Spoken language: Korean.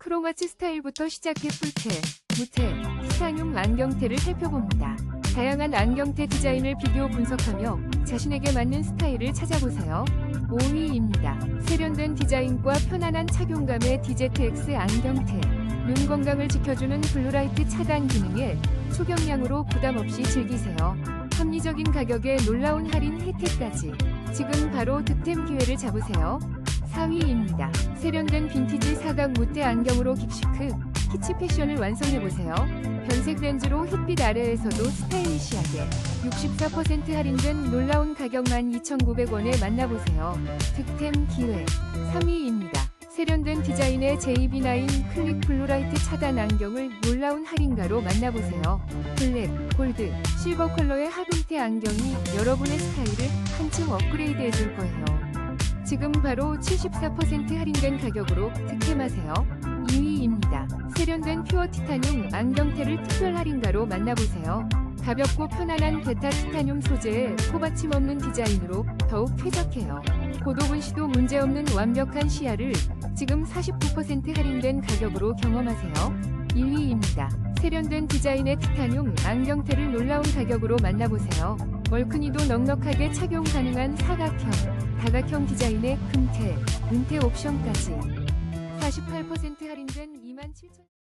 크로마츠 스타일부터 시작해 풀테, 무테, 티타늄 안경테를 살펴봅니다. 다양한 안경테 디자인을 비교 분석하며 자신에게 맞는 스타일을 찾아보세요. 5위입니다. 세련된 디자인과 편안한 착용감의 DZX 안경테. 눈 건강을 지켜주는 블루라이트 차단 기능에 초경량으로 부담 없이 즐기세요. 합리적인 가격에 놀라운 할인 혜택까지. 지금 바로 득템 기회를 잡으세요. 4위입니다. 세련된 빈티지 사각 무대 안경으로 깁시크, 키치 패션을 완성해보세요. 변색 렌즈로 햇빛 아래에서도 스타일리시하게 64% 할인된 놀라운 가격 12,900원에 만나보세요. 득템 기회 3위입니다. 세련된 디자인의 JB9 클릭 블루라이트 차단 안경을 놀라운 할인가로 만나보세요. 블랙, 골드, 실버 컬러의 하빈테 안경이 여러분의 스타일을 한층 업그레이드 해줄 거예요. 지금 바로 74% 할인된 가격으로 득템하세요. 2위입니다. 세련된 퓨어 티타늄 안경테를 특별 할인가로 만나보세요. 가볍고 편안한 베타 티타늄 소재에 코받침 없는 디자인으로 더욱 쾌적해요. 고도분시도 문제없는 완벽한 시야를 지금 49% 할인된 가격으로 경험하세요. 1위입니다. 세련된 디자인의 티타늄 안경테를 놀라운 가격으로 만나보세요. 멀크니도 넉넉하게 착용 가능한 사각형, 다각형 디자인의 금테, 은테 옵션까지 48% 할인된 27,000